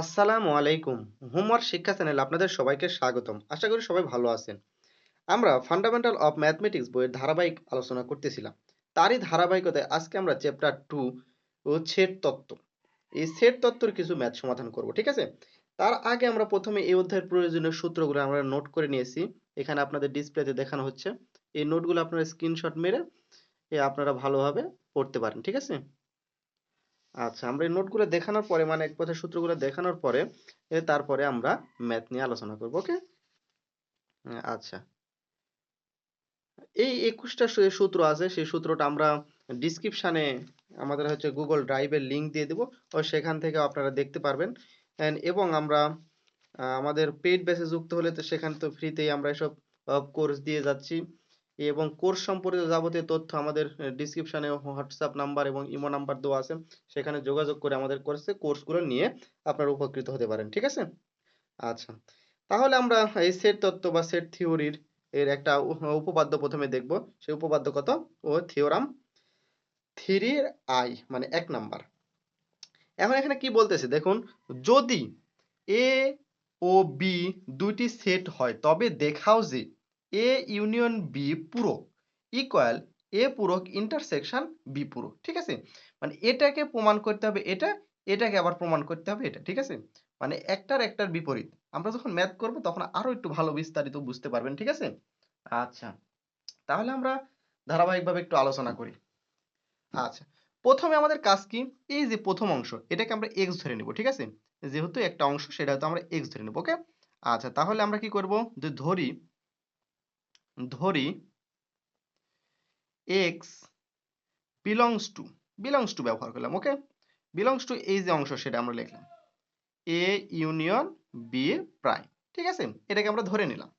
আসসালামু আলাইকুম। হোমওয়ার্ক শিক্ষা চ্যানেলে আপনাদের সবাইকে স্বাগতম। আশা করি সবাই ভালো আছেন। আমরা ফান্ডামেন্টাল অফ ম্যাথমেটিক্স বইয়ের ধারাবাহিক আলোচনা করতেছিলাম। তারই ধারাবাহিকতায় আজকে আমরা চ্যাপ্টার টু ও সেট তত্ত্ব। এই সেট তত্ত্বর কিছু ম্যাথ সমাধান করব, ঠিক আছে? তার আগে আমরা প্রথমে এই অধ্যায়ের প্রয়োজনীয় সূত্রগুলো আমরা নোট করে নিয়েছি। এখানে আপনাদের ডিসপ্লেতে দেখানো হচ্ছে। এই নোটগুলো আপনারা স্ক্রিনশট মেরে আপনারা ভালোভাবে পড়তে পারেন, ঠিক আছে? আচ্ছা আমরা এই নোটগুলো দেখানোর পরে মানে এক কথায় সূত্রগুলো দেখানোর পরে তারপরে আমরা ম্যাথ নিয়ে আলোচনা করব ওকে আচ্ছা। এই একুশটা সূত্র আছে, সেই সূত্রটা আমরা ডিসক্রিপশানে আমাদের হচ্ছে গুগল ড্রাইভের লিংক দিয়ে দেবো, ও সেখান থেকে আপনারা দেখতে পারবেন। এবং আমরা আমাদের পেইড ব্যাচে যুক্ত হলে তো সেখানে তো ফ্রিতেই আমরা এসব কোর্স দিয়ে যাচ্ছি। এবং কোর্স সম্পর্কিত যাবতীয় তথ্য আমাদের ডিসক্রিপশানে হোয়াটসঅ্যাপ নাম্বার এবং ইমো নাম্বার দেওয়া আছে। সেখানে যোগাযোগ করে আমাদের কোর্সে কোর্সগুলো নিয়ে আপনারা উপকৃত হতে পারেন, ঠিক আছে? আচ্ছা তাহলে আমরা এই সেট তত্ত্ব বা সেট থিওরির এর একটা উপ- উপপাদ্য প্রথমে দেখব। সেই উপপাদ্য কত? ও থিওরাম থ্রি আই মানে এক নাম্বার। এখন এখানে কি বলতেছে? দেখুন, যদি এ ও বি দুইটি সেট হয়, তবে দেখাও যে এ ইউনিয়ন বি পূরক ইকুয়াল এ পূরক ইন্টারসেকশন বি পূরক, ঠিক আছে? মানে এটাকে প্রমাণ করতে হবে এটা, এটাকে আবার প্রমাণ করতে হবে এটা, ঠিক আছে? মানে একটার একটার বিপরীত। আমরা যখন ম্যাথ করব তখন আরও একটু ভালো বিস্তারিত বুঝতে পারবেন, ঠিক আছে? আচ্ছা তাহলে আমরা ধারাবাহিকভাবে একটু আলোচনা করি। আচ্ছা প্রথমে আমাদের কাজ কি? এই যে প্রথম অংশ, এটাকে আমরা এক্স ধরে নেব, ঠিক আছে? যেহেতু একটা অংশ, সেটা হয়তো আমরা এক্স ধরে নেব ওকে আচ্ছা তাহলে আমরা কি করব? যে ধরি ধরি x belongs to belongs to ব্যবহার করলাম ওকে বিলংস টু এই যে অংশ সেটা আমরা লিখলাম। এ ইউনিয়ন বি প্রাইম ঠিক আছে? এটাকে আমরা ধরে নিলাম।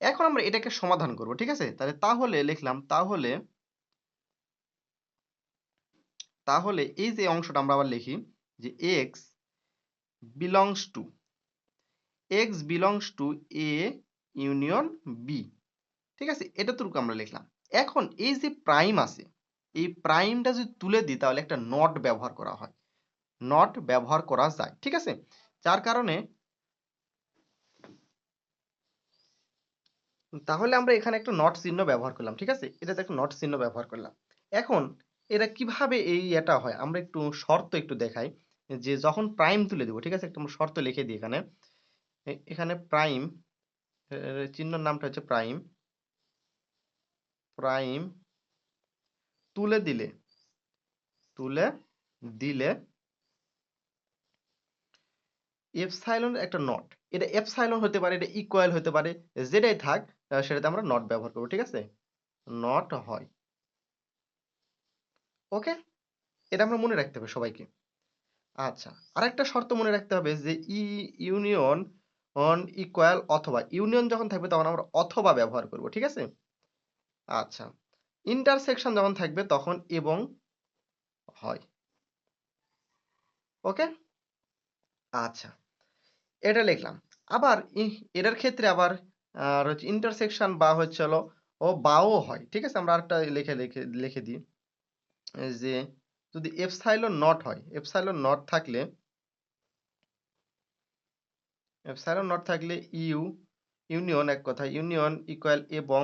এখন আমরা এটাকে সমাধান করব, ঠিক আছে? তাহলে তাহলে লিখলাম, তাহলে তাহলে এই যে অংশটা আমরা আবার লিখি যে x belongs to x belongs to A union B ঠিক আছে? এতটুকু আমরা লিখলাম। এখন এই যে প্রাইম আছে, এই প্রাইমটা যদি তুলে দিই, তাহলে একটা নট ব্যবহার করা হয়। নট ব্যবহার করা যায়, ঠিক আছে? যার কারণে তাহলে আমরা এখানে একটা নট চিহ্ন ব্যবহার করলাম, ঠিক আছে? এটাতে একটা নট চিহ্ন ব্যবহার করলাম। এখন এটা কীভাবে এই এটা হয়? আমরা একটু শর্ত একটু দেখাই, যে যখন প্রাইম তুলে দেবো, ঠিক আছে? একটা আমরা শর্ত লিখে দিই এখানে। এখানে প্রাইম চিহ্নর নামটা হচ্ছে প্রাইম প্রাইম তুলে দিলে তুলে দিলে এপসাইলন একটা নট এটা এপসাইলন হতে পারে, এটা ইকুয়াল হতে পারে, যেটাই থাক সেটাতে আমরা নট ব্যবহার করব, ঠিক আছে? নট হয়। ওকে এটা আমরা মনে রাখতে হবে সবাইকে। আচ্ছা আরেকটা শর্ত মনে রাখতে হবে যে ই ইউনিয়ন অন ইকুয়াল অথবা ইউনিয়ন যখন থাকবে তখন আমরা অথবা ব্যবহার করব, ঠিক আছে? আচ্ছা। ইন্টারসেকশন যখন থাকবে তখন এবং হয়। ওকে আচ্ছা। এটা লিখলাম। আবার এটার ক্ষেত্রে আবার হচ্ছে ইন্টারসেকশন বা হচ্ছে হলো, ও বাও হয়। ঠিক আছে? আমরা আরেকটা লিখে লিখে লিখে দিই। যে যদি এপসাইলন নট হয় এপসাইলন নট থাকলে এপসাইলন নট থাকলে ইউ ইউনিয়ন এক কথা ইউনিয়ন ইকুয়াল এবং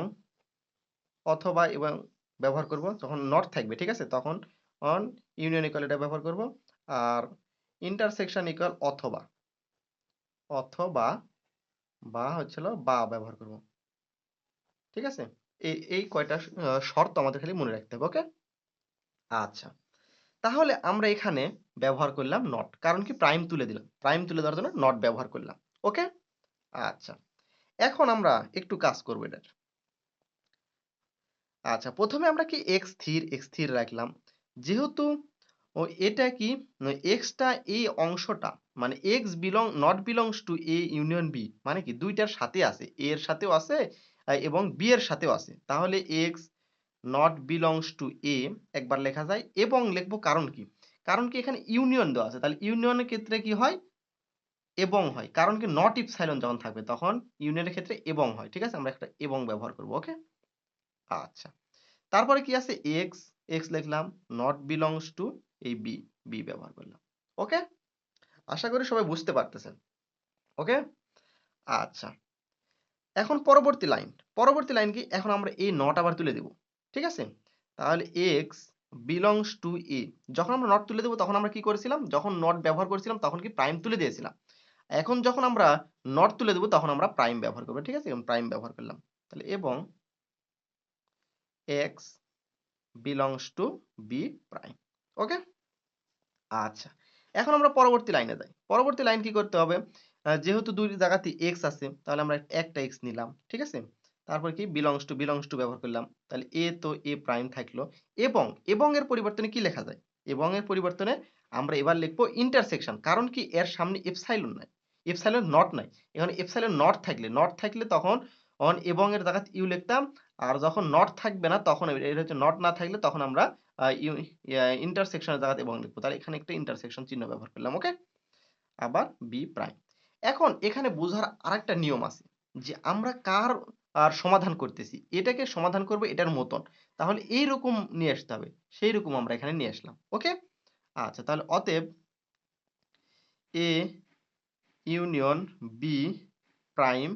অথবা এবং ব্যবহার করব যখন নট থাকবে, ঠিক আছে? তখন অন ইউনিয়ন ইকুয়াল এটা ব্যবহার করব। আর ইন্টারসেকশন ইকুয়াল অথবা অথবা বা হচ্ছিল বা ব্যবহার করব। ঠিক আছে? এই এই কয়টা শর্ত আমাদের খালি মনে রাখতে হবে, ওকে? আচ্ছা তাহলে আমরা এখানে ব্যবহার করলাম নট কারণ কি প্রাইম তুলে দিলাম প্রাইম তুলে দেওয়ার জন্য নট ব্যবহার করলাম, ওকে? আচ্ছা এখন আমরা একটু কাজ করব এটার। আচ্ছা প্রথমে আমরা কি এক্স স্থির এক্স স্থির রাখলাম? যেহেতু, ও এটা কি? এক্সটা এই অংশটা মানে x belong not belongs to A union B মানে কি? দুইটার সাথে আছে এ এর সাথেও আছে এবং বি এর সাথেও আছে। তাহলে x not belongs to A একবার লেখা যায়, এবং লিখব কারণ কি? কারণ কি এখানে ইউনিয়ন দেওয়া আছে, তাহলে ইউনিয়নের ক্ষেত্রে কি হয়? এবং হয়। কারণ কি নট ইপসাইলন যখন থাকবে, তখন ইউনিয়নের ক্ষেত্রে এবং হয়, ঠিক আছে? আমরা একটা এবং ব্যবহার করব ওকে আচ্ছা। তারপরে কি আছে? এক্স এক্স লিখলাম নট বিলংস টু এই বি বি ব্যবহার করলাম। ওকে আশা করি সবাই বুঝতে পারতেছেন। ওকে আচ্ছা। এখন পরবর্তী লাইন পরবর্তী লাইন কি? এখন আমরা এই নট আবার তুলে দেব। ঠিক আছে? তাহলে এক্স বিলংস টু এ যখন আমরা নট তুলে দেবো, তখন আমরা কি করেছিলাম? যখন নট ব্যবহার করেছিলাম, তখন কি প্রাইম তুলে দিয়েছিলাম? এখন যখন আমরা নট তুলে দেবো, তখন আমরা প্রাইম ব্যবহার করব। ঠিক আছে? প্রাইম ব্যবহার করলাম। তাহলে এবং x belongs to B prime okay আচ্ছা। এখন আমরা পরবর্তী লাইনে যাই। পরবর্তী লাইন কি করতে হবে? যেহেতু দুই জায়গাতে এক্স আছে, তাহলে আমরা একটা এক্স নিলাম, ঠিক আছে? তারপর কি? বিলংস টু বিলংস টু ব্যবহার করলাম। তাহলে এ তো এ প্রাইম থাকল। এবং এবং এর পরিবর্তনে কি লেখা যায়? এবং এর পরিবর্তনে আমরা এবার লিখব ইন্টারসেকশন কারণ কি? এর সামনে এপসাইলন নাই। এপসাইলন নট নাই। এখন এপসাইলন নট থাকলে নট থাকলে তখন অন এবং এর জায়গাতে ইউ লিখতাম আর যখন নট থাকবে না, তখন এটা হচ্ছে নট না থাকলে তখন আমরা ইন্টারসেকশনের জায়গাতে এবং লিখব। তাহলে এখানে একটা ইন্টারসেকশন চিহ্ন ব্যবহার করলাম ওকে আবার বি প্রাইম এখন এখানে বোঝার আরেকটা নিয়ম আছে, যে আমরা কার, আর সমাধান করতেছি, এটাকে সমাধান করব এটার মতন। তাহলে এইরকম নিয়ে আসতে হবে সেই রকম আমরা এখানে নিয়ে আসলাম ওকে আচ্ছা তাহলে অতএব এ ইউনিয়ন বি প্রাইম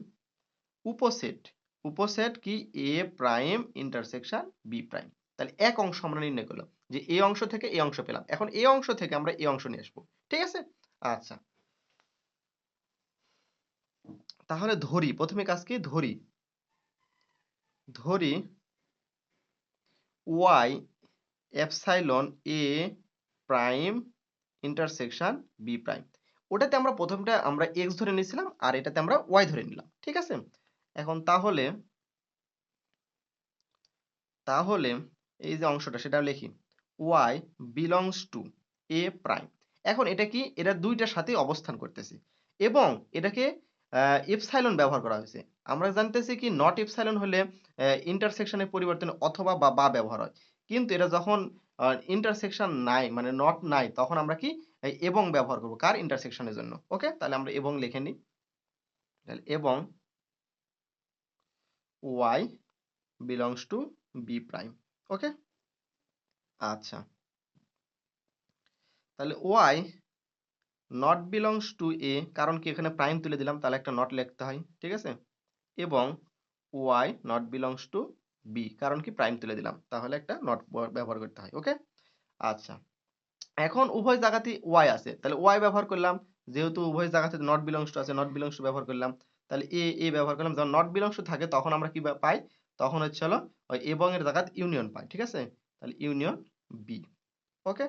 উপসেট উপসেট কি? A prime intersection B prime তাহলে এক অংশ আমরা নির্ণয় করলাম যে এই অংশ থেকে এই অংশ পেলাম। এখন এই অংশ থেকে আমরা এই অংশ নিয়ে আসব। ঠিক আছে? আচ্ছা। তাহলে ধরি, প্রথমে কাজ কি? ধরি। ধরি Y epsilon A prime intersection B prime ওটাতে আমরা প্রথমটা আমরা এক্স ধরে নিয়েছিলাম আর এটাতে আমরা ওয়াই ধরে নিলাম। ঠিক আছে? এখন তাহলে তাহলে এই যে অংশটা সেটা লিখি। Y belongs to A prime এখন এটা কি? এটা দুইটার সাথে অবস্থান করতেছে। এবং এটাকে এপসাইলন ব্যবহার করা হয়েছে। আমরা জানতেছি কি নট এপসাইলন হলে ইন্টারসেকশনের পরিবর্তন অথবা বা বা ব্যবহার হয়। কিন্তু এটা যখন ইন্টারসেকশন নাই মানে নট নাই, তখন আমরা কি এবং ব্যবহার করব, কার ইন্টারসেকশনের জন্য? ওকে তাহলে আমরা এবং লিখে নিই। এবং Y belongs to B prime okay আচ্ছা। তাহলে Y not belongs to A কারণ কি এখানে প্রাইম তুলে দিলাম, তাহলে একটা নট লিখতে হয়, ঠিক আছে? এবং Y not belongs to B কারণ কি প্রাইম তুলে দিলাম, তাহলে একটা নট ব্যবহার করতে হয় ওকে আচ্ছা। এখন উভয় জায়গাতে ওয়াই আছে, তাহলে ওয়াই ব্যবহার করলাম, যেহেতু উভয় জায়গাতে নট বিলংস টু আছে নট বিলংস টু ব্যবহার করলাম তাহলে এ এ ব্যবহার করলাম। যখন নট বিলংস থাকে, তখন আমরা কি পাই? তখন হচ্ছে হলো ওই এবং এর জায়গাতে ইউনিয়ন পাই, ঠিক আছে? তাহলে ইউনিয়ন বি ওকে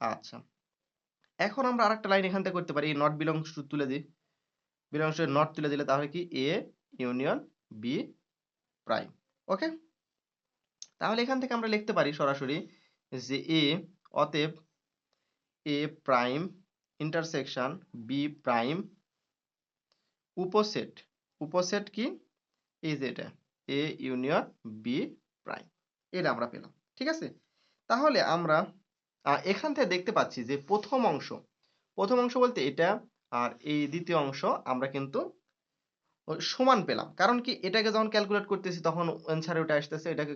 আচ্ছা। এখন আমরা আরেকটা লাইন এখান থেকে করতে পারি নট বিলংস তুলে দিই। বিলংস নট তুলে দিলে তাহলে কি? A union B prime okay তাহলে এখান থেকে আমরা লিখতে পারি সরাসরি যে এ অতএব A prime intersection B prime উপসেট উপসেট কি? এই যে এটা এ ইউনিয়ন বি প্রাইম এটা আমরা পেলাম, ঠিক আছে? তাহলে আমরা এখান থেকে দেখতে পাচ্ছি যে প্রথম অংশ প্রথম অংশ বলতে এটা আর এই দ্বিতীয় অংশ আমরা কিন্তু সমান পেলাম। কারণ কি? এটাকে যখন ক্যালকুলেট করতেছি তখন অ্যান্সারে ওটা আসতেছে, এটাকে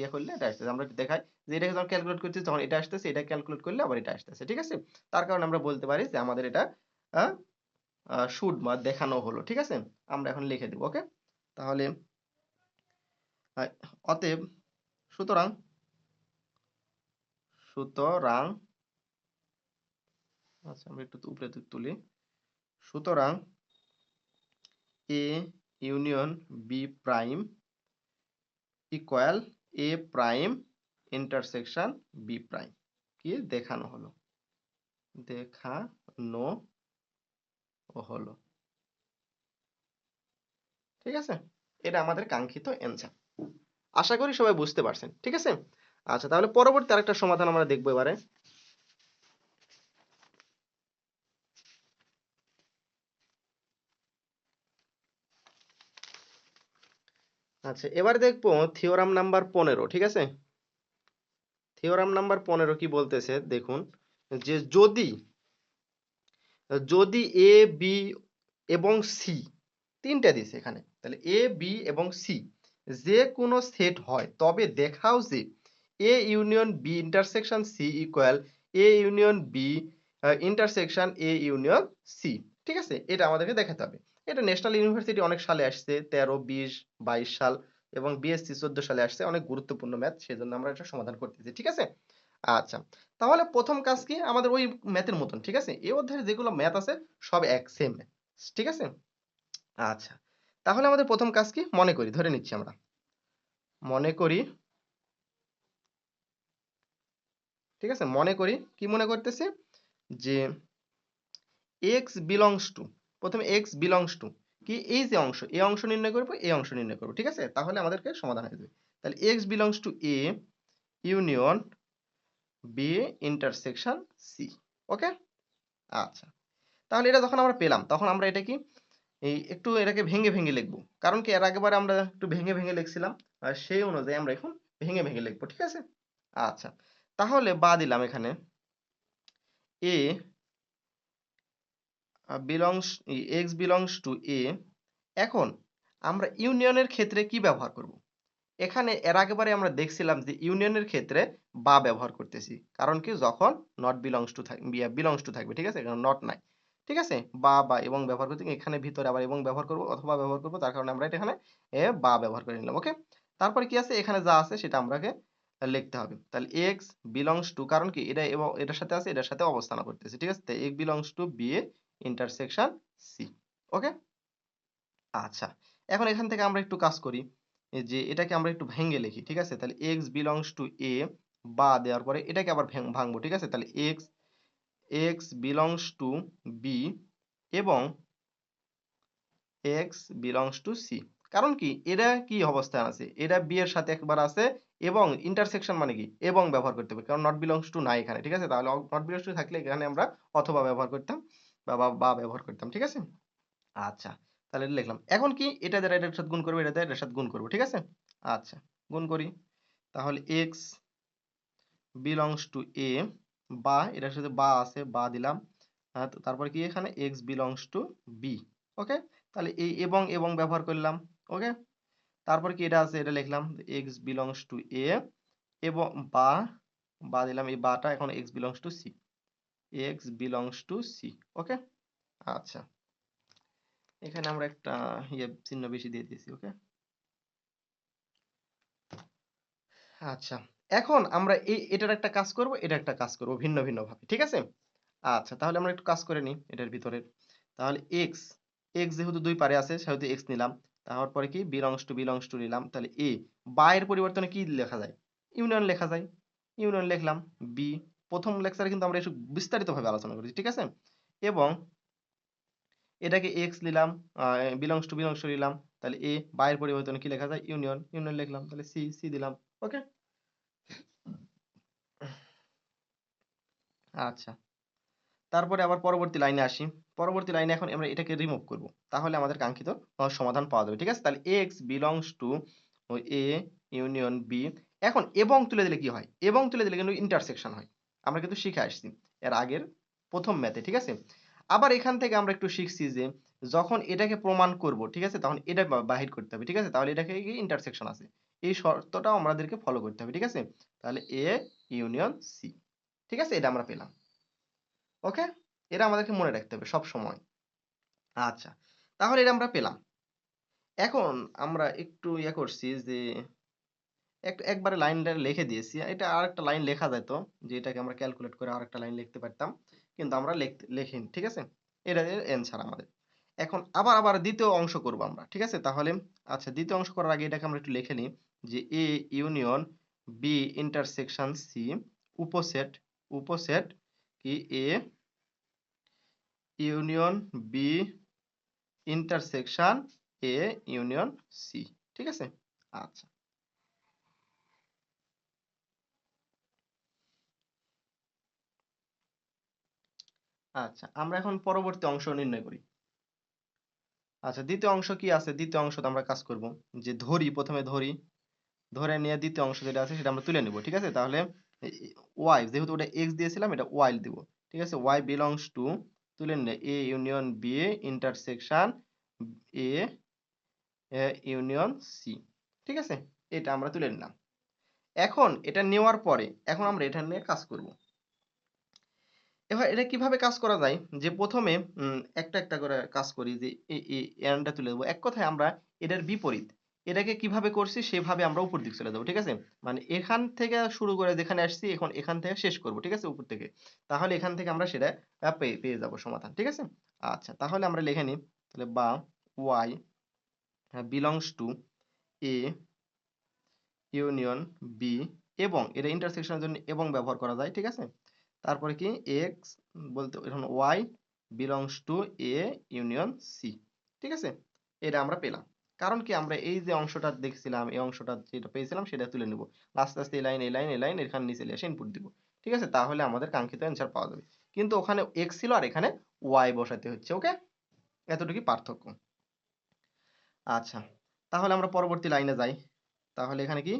ইয়ে করলে এটা আসতেছে। আমরা দেখাই যে এটাকে যখন ক্যালকুলেট করতেছি তখন এটা আসতেছে, এটা ক্যালকুলেট করলে আবার এটা আসতেছে, ঠিক আছে? তার কারণে আমরা বলতে পারি যে আমাদের এটা শুড বা দেখানো হলো, ঠিক আছে? আমরা এখন লিখে দেব ওকে তাহলে অতএব, সুতরাং সুতরাং আচ্ছা আমরা একটু উপরে তুলি। সুতরাং A union B prime equal A prime intersection B prime কি? দেখানো হলো। দেখানো হলো। ঠিক আছে? এটা আমাদের কাঙ্ক্ষিত অ্যান্সার আশা করি সবাই বুঝতে পারছেন। ঠিক আছে? আচ্ছা তাহলে পরবর্তী আরেকটা সমাধান আমরা দেখব এবারে। আচ্ছা এবার দেখব থিওরাম নাম্বার পনেরো, ঠিক আছে? থিওরাম নাম্বার পনেরো কি বলতেছে? দেখুন, যে যদি যদি এ বি এবং সি তিনটা দিছে এখানে, তাহলে এ বি এবং সি যে কোনো সেট হয়, তবে দেখাও যে A union B intersection C equal A union B intersection A union C ঠিক আছে? এটা আমাদেরকে দেখাতে হবে। এটা ন্যাশনাল ইউনিভার্সিটি অনেক সালে আসছে, তেরো, বিশ, বাইশ সাল এবং বিএসসি চোদ্দ সালে আসছে, অনেক গুরুত্বপূর্ণ ম্যাথ সেজন্য আমরা এটা সমাধান করতেছি, ঠিক আছে? আচ্ছা তাহলে প্রথম কাজ কি? আমাদের ওই ম্যাথের মতন, ঠিক আছে? এই অধ্যায়ে যেগুলো ম্যাথ আছে, সব এক সেম ঠিক আছে? আচ্ছা তাহলে আমাদের প্রথম কাজ কি? মনে করি, ধরে নিচ্ছি আমরা। মনে করি, ঠিক আছে? মনে করি, কি মনে করতেছি? যে x বিলংস টু প্রথমে x বিলংস টু কি এই যে অংশ এই অংশ নির্ণয় করব এই অংশ নির্ণয় করব, ঠিক আছে? তাহলে আমাদেরকে সমাধান হয়ে যাবে। তাহলে x belongs to a union b intersection C okay আচ্ছা তাহলে এটা যখন আমরা পেলাম, তখন আমরা এটা কি? এই একটু এটাকে ভেঙে ভেঙে লিখব। কারণ কি, এর আগেবার আমরা একটু ভেঙে ভেঙে লিখছিলাম, আর সেই অনুযায়ী আমরা এখন ভেঙে ভেঙে লিখব, ঠিক আছে? আচ্ছা তাহলে বা দিলাম এখানে। A belongs x belongs to A এখন আমরা ইউনিয়নের ক্ষেত্রে কি ব্যবহার করব? এখানে এর আগেবারে আমরা দেখছিলাম যে ইউনিয়নের ক্ষেত্রে বা ব্যবহার করতেছি। কারণ কি? যখন not belongs to belongs to থাকবে, ঠিক আছে? এখানে নট নাই। ঠিক আছে? বা বা এবং ব্যবহার করতে এখানে ভিতরে আবার এবং ব্যবহার করব অথবা ব্যবহার করব, তার কারণে আমরা এখানে এ বা ব্যবহার করে নিলাম ওকে তারপরে কি আছে? এখানে যা আছে সেটা আমরাকে লিখতে হবে। তাহলে এক্স বিলংস টু কারণ কি? এটা এবং এটার সাথে আছে, এটার সাথে অবস্থান করতেছে, ঠিক আছে? X belongs to B A intersection C okay আচ্ছা। এখন এখান থেকে আমরা একটু কাজ করি। যে এটাকে আমরা একটু ভেঙে লিখি, ঠিক আছে? তাহলে এক্স বিলংস টু এ বা দেওয়ার পরে এটাকে আবার ভাঙবো, ঠিক আছে? তাহলে x x belongs to B এবং এক্স বিলংস টু সি কারণ কি? এরা কি অবস্থায় আছে? এরা বি এর সাথে একবার আছে এবং ইন্টারসেকশন মানে কি? এবং ব্যবহার করতে হবে। কারণ নট বিলংস টু নাই এখানে, ঠিক আছে? তাহলে নট বিলংস টু থাকলে এখানে আমরা অথবা ব্যবহার করতাম বা বা ব্যবহার করতাম, ঠিক আছে? আচ্ছা। তাহলে লিখলাম। এখন কি? এটা দ্বারা এটার সাথে গুণ করব, এটা দ্বারা এটার সাথে গুণ করব, ঠিক আছে? আচ্ছা গুণ করি। তাহলে এক্স বিলংস টু এ বা এটার সাথে বা আছে, বা দিলাম। তারপর কি এখানে? X belongs to B okay তাহলে এই এবং এবং ব্যবহার করলাম ওকে তারপর কি এটা আছে? এটা লিখলাম এক্স বিলংস টু এ এবং বা বা দিলাম। এই বাটা এখন x belongs to C x belongs to C okay আচ্ছা। এখানে আমরা একটা ইয়ে চিহ্ন বেশি দিয়ে দিয়েছি, ওকে? আচ্ছা এখন আমরা এই এটার একটা কাজ করব, এটা একটা কাজ করব ভিন্ন ভিন্ন ভাবে ঠিক আছে? আচ্ছা তাহলে আমরা একটু কাজ করে নিই এটার ভিতরে তাহলে এক্স এক্স যেহেতু দুই পারে আছে, সেহেতু এক্স নিলাম। তারপরে কি বিলংস টু বিলংস টু নিলাম। তাহলে এ বাইয়ের পরিবর্তনে কি লেখা যায়? ইউনিয়ন লেখা যায়। ইউনিয়ন লিখলাম বি প্রথম লেকচারে কিন্তু আমরা একটু বিস্তারিতভাবে আলোচনা করেছি, ঠিক আছে? এবং এটাকে এক্স নিলাম বিলংস টু বিলংস নিলাম তাহলে এ বাইয়ের পরিবর্তনে কি লেখা যায়? ইউনিয়ন ইউনিয়ন লিখলাম, তাহলে সি সি দিলাম ওকে আচ্ছা তারপরে আবার পরবর্তী লাইনে আসি, পরবর্তী লাইনে এখন আমরা এটাকে রিমুভ করব, তাহলে আমাদের কাঙ্ক্ষিত সমাধান পাওয়া যাবে, ঠিক আছে? তাহলে x belongs to A union B এখন এবং তুলে দিলে কি হয়? এবং তুলে দিলে কিন্তু ইন্টারসেকশন হয়, আমরা কিন্তু শিখে আসছি, এর আগের প্রথম ম্যাথে ঠিক আছে? আবার এখান থেকে আমরা একটু শিখছি যে যখন এটাকে প্রমাণ করব, ঠিক আছে? তখন এটা বাহির করতে হবে, ঠিক আছে? তাহলে এটাকে ইন্টারসেকশন আছে। এই শর্তটাও আমাদেরকে ফলো করতে হবে, ঠিক আছে? তাহলে এ ইউনিয়ন সি ঠিক আছে? এটা আমরা পেলাম। ওকে এটা আমাদেরকে মনে রাখতে হবে সব সময়। আচ্ছা তাহলে এটা আমরা পেলাম। এখন আমরা একটু ইয়ে করছি যে একবারে লাইনটা লিখে দিয়েছি। এটা আর একটা লাইন লেখা যেত যে এটাকে আমরা ক্যালকুলেট করে আর একটা লাইন লিখতে পারতাম। কিন্তু আমরা লিখিনি, ঠিক আছে? এটা অ্যান্সার আমাদের। এখন আবার আবার দ্বিতীয় অংশ করব আমরা, ঠিক আছে? তাহলে আচ্ছা দ্বিতীয় অংশ করার আগে এটাকে আমরা একটু লিখে নিই, যে A union B intersection C উপসেট উপসেট কি A union B intersection A union C ঠিক আছে? আচ্ছা। আচ্ছা আমরা এখন পরবর্তী অংশ নির্ণয় করি। আচ্ছা দ্বিতীয় অংশ কি আছে? দ্বিতীয় অংশতে আমরা কাজ করব। যে ধরি, প্রথমে ধরি, ধরে নিয়ে দ্বিতীয় অংশ যেটা আছে সেটা আমরা তুলে নেব, ঠিক আছে? তাহলে ওয়াই যেহেতু ওটা এক্স দিয়েছিলাম, এটা ওয়াই দিব, ঠিক আছে? ওয়াই বিলংস টু তুলে নিলে A union B intersection A union C ঠিক আছে? এটা আমরা তুলে নিলাম। এখন এটা নেওয়ার পরে, এখন আমরা এটা নিয়ে কাজ করব। এবার এটা কীভাবে কাজ করা যায়? যে প্রথমে একটা একটা করে কাজ করি যে এনটা তুলে দেবো। এক কথায় আমরা এটার বিপরীত। এটাকে কীভাবে করছি সেভাবে আমরা উপর দিক চলে যাব, ঠিক আছে? মানে এখান থেকে শুরু করে যেখানে আসছি, এখন এখান থেকে শেষ করব, ঠিক আছে? উপর থেকে। তাহলে এখান থেকে আমরা সেটা পেয়ে পেয়ে যাব সমাধান, ঠিক আছে? আচ্ছা তাহলে আমরা লিখে নিই। তাহলে বা, Y belongs to A, union B এবং এটা ইন্টারসেকশনের জন্য এবং ব্যবহার করা যায়, ঠিক আছে? তারপরে কি? এক্স বলতে এখন Y belongs to A union C ঠিক আছে? এটা আমরা পেলাম। কারণ কি? আমরা এই যে অংশটা দেখছিলাম, এই অংশটা যেটা পেয়েছিলাম সেটা তুলে নেব। আস্তে আস্তে এই লাইন এই লাইন এই লাইন এখানে নিচে এসে ইনপুট দিব। ঠিক আছে? তাহলে আমাদের কাঙ্ক্ষিত অ্যান্সার পাওয়া যাবে। কিন্তু ওখানে এক্স ছিল আর এখানে ওয়াই বসাতে হচ্ছে, ওকে? এতটুকু পার্থক্য। আচ্ছা তাহলে আমরা পরবর্তী লাইনে যাই। তাহলে এখানে কি?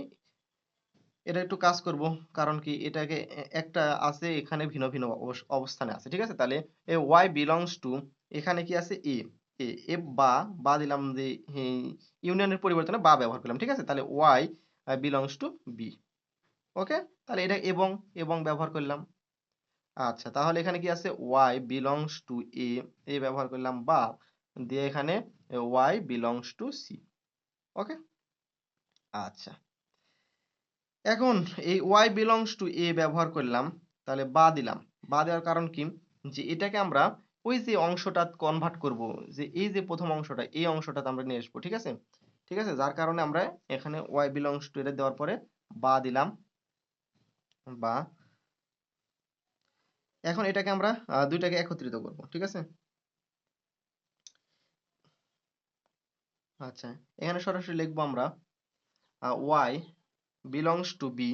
এটা একটু কাজ করব। কারণ কি এটাকে একটা আছে এখানে ভিন্ন ভিন্ন অবস- অবস্থানে আছে। ঠিক আছে? তাহলে এ ওয়াই বিলংস টু এখানে কি আছে? এ এ বা বা দিলাম যে ইউনিয়নের পরিবর্তনে বা ব্যবহার করলাম। ঠিক আছে? তাহলে Y belongs to B okay তাহলে এটা এবং এবং ব্যবহার করলাম। আচ্ছা তাহলে এখানে কি আছে? Y belongs to A A ব্যবহার করলাম বা। দিয়ে এখানে Y belongs to C okay আচ্ছা। এখন এই ওয়াই বিলংস টু এ ব্যবহার করলাম, তাহলে বা দিলাম। বা দেওয়ার কারণ কি? যে এটাকে আমরা ওই যে অংশটা কনভার্ট করব, যে এই যে প্রথম অংশটা, এই অংশটাতে আমরা নিয়ে আসব, ঠিক আছে? ঠিক আছে? যার কারণে আমরা এখানে ওয়াই বিলংস টু এটা দেওয়ার পরে বা দিলাম, বা এখন এটাকে আমরা দুইটাকে একত্রিত করব, ঠিক আছে? আচ্ছা এখানে সরাসরি লিখব আমরা Y belongs to B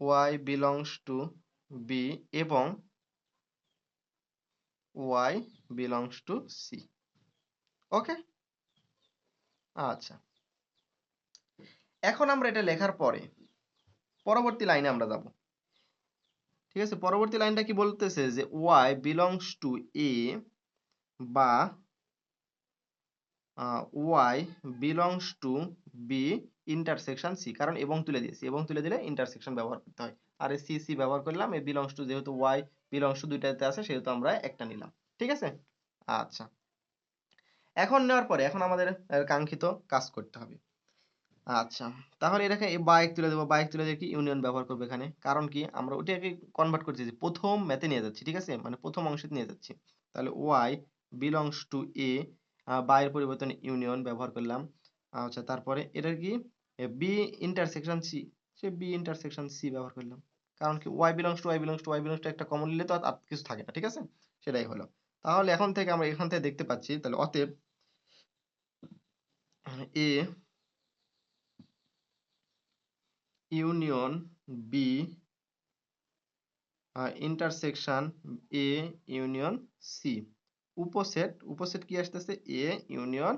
Y belongs to B এবং Y belongs to C okay আচ্ছা। এখন আমরা এটা লেখার পরে, পরবর্তী লাইনে আমরা যাব। ঠিক আছে? পরবর্তী লাইনটা কি বলতেছে যে ওয়াই বিলংস টু এ বা Y belongs to B intersection C কারণ এবং তুলে দিয়েছি। এবং তুলে দিলে ইন্টারসেকশন ব্যবহার করতে হয়। আর এই সি সি ব্যবহার করলাম, এই বিলংস টু যেহেতু ওয়াই বিলংস টু দুইটাতে আছে, সেহেতু আমরা একটা নিলাম। ঠিক আছে? আচ্ছা। এখন নেওয়ার পরে, এখন আমাদের কাঙ্ক্ষিত কাজ করতে হবে। আচ্ছা। তাহলে এটাকে বাইক তুলে দেবো। বাইক তুলে দিয়ে কি ইউনিয়ন ব্যবহার করব এখানে? কারণ কি, আমরা ওটাকে কনভার্ট করছি যে প্রথম ম্যাথে নিয়ে যাচ্ছি, ঠিক আছে? মানে প্রথম অংশে নিয়ে যাচ্ছি। তাহলে ওয়াই বিলংস টু এ বাইয়ের পরিবর্তনে ইউনিয়ন ব্যবহার করলাম। আচ্ছা তারপরে এটা কি বি ইন্টারসেকশন সি সে বি ইন্টারসেকশন সি ব্যবহার করলাম। কারণ কি Y belongs to Y belongs to Y belongs to একটা কমন নিলে তো আর কিছু থাকে না, ঠিক আছে? সেটাই হলো। তাহলে এখন থেকে আমরা এখান থেকে দেখতে পাচ্ছি, তাহলে অতএব A union B intersection A union C উপসেট উপসেট কি আসতেছে? A union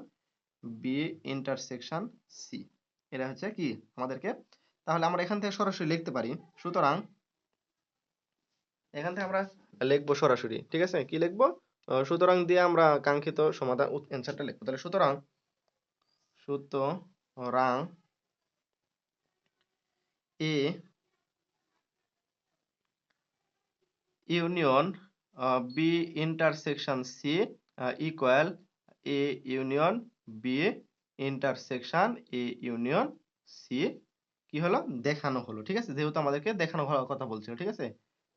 B intersection C এটা হচ্ছে কি আমাদেরকে? তাহলে আমরা এখান থেকে সরাসরি লিখতে পারি। সুতরাং এখান থেকে আমরা লিখব সরাসরি, ঠিক আছে? কি লিখব? সুতরাং দিয়ে আমরা কাঙ্ক্ষিত সমাধান অ্যান্সারটা লিখব। তাহলে সুতরাং সুতরাং A union B intersection C equal A union, B intersection A union C কি হলো? দেখানো হলো, ঠিক আছে? যেহেতু আমাদেরকে দেখানো হওয়ার কথা বলছিল, ঠিক আছে?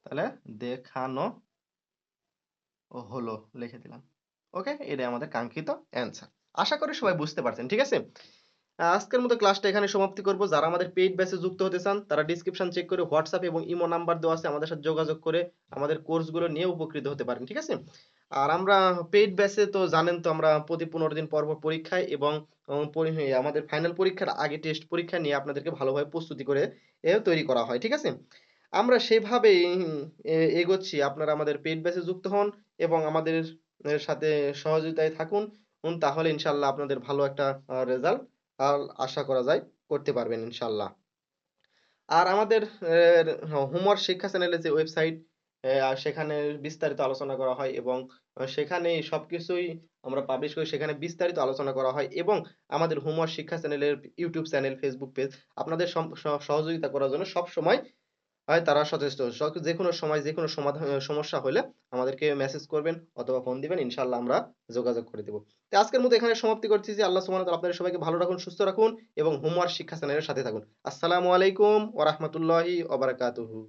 তাহলে দেখানো হলো, লিখে দিলাম। ওকে এটাই আমাদের কাঙ্ক্ষিত অ্যান্সার আশা করি সবাই বুঝতে পারছেন, ঠিক আছে? আজকের মতো ক্লাসটা এখানে সমাপ্তি করব। যারা আমাদের পেইড ব্যাচে যুক্ত হতে চান, তারা ডিসক্রিপশন চেক করে হোয়াটসঅ্যাপ এবং ইমো নাম্বার দেওয়া আছে আমাদের সাথে যোগাযোগ করে আমাদের কোর্সগুলো নিয়ে উপকৃত হতে পারেন, ঠিক আছে? আর আমরা পেইড ব্যাচে তো জানেন তো আমরা প্রতি পনেরো দিন পর পর পরীক্ষায় এবং আমাদের ফাইনাল পরীক্ষার আগে টেস্ট পরীক্ষা নিয়ে আপনাদেরকে ভালোভাবে প্রস্তুতি করে তৈরি করা হয়, ঠিক আছে? আমরা সেভাবেই এগোচ্ছি, আপনারা আমাদের পেইড ব্যাচে যুক্ত হন এবং আমাদের সাথে সহযোগিতায় থাকুন তাহলে ইনশাল্লাহ আপনাদের ভালো একটা রেজাল্ট আশা করা যায়, করতে পারবেন ইনশাল্লাহ আর আমাদের হোমওয়ার্ক শিক্ষা চ্যানেলের যে ওয়েবসাইট সেখানে বিস্তারিত আলোচনা করা হয় এবং আহ, সেখানে সবকিছুই আমরা পাবলিশ করি সেখানে বিস্তারিত আলোচনা করা হয় এবং আমাদের হোমওয়ার্ক শিক্ষা চ্যানেলের ইউটিউব চ্যানেল ফেসবুক পেজ আপনাদের সহযোগিতা করার জন্য সব সময় হয় তারা সচেষ্ট। যে কোনো সময় যে কোনো সমস্যা হলে আমাদেরকে মেসেজ করবেন অথবা ফোন দিবেন ইনশাল্লাহ আমরা যোগাযোগ করে দেবো। তো আজকের মতো এখানে সমাপ্তি করছি যে আল্লাহ সুবহানাহু ওয়া তাআলা আপনাদের সবাইকে ভালো রাখুন সুস্থ রাখুন এবং হোমওয়ার্ক শিক্ষা চ্যানেলের সাথে থাকুন। আসসালামু আলাইকুম ওয়া রাহমাতুল্লাহি ওয়া বারাকাতুহু।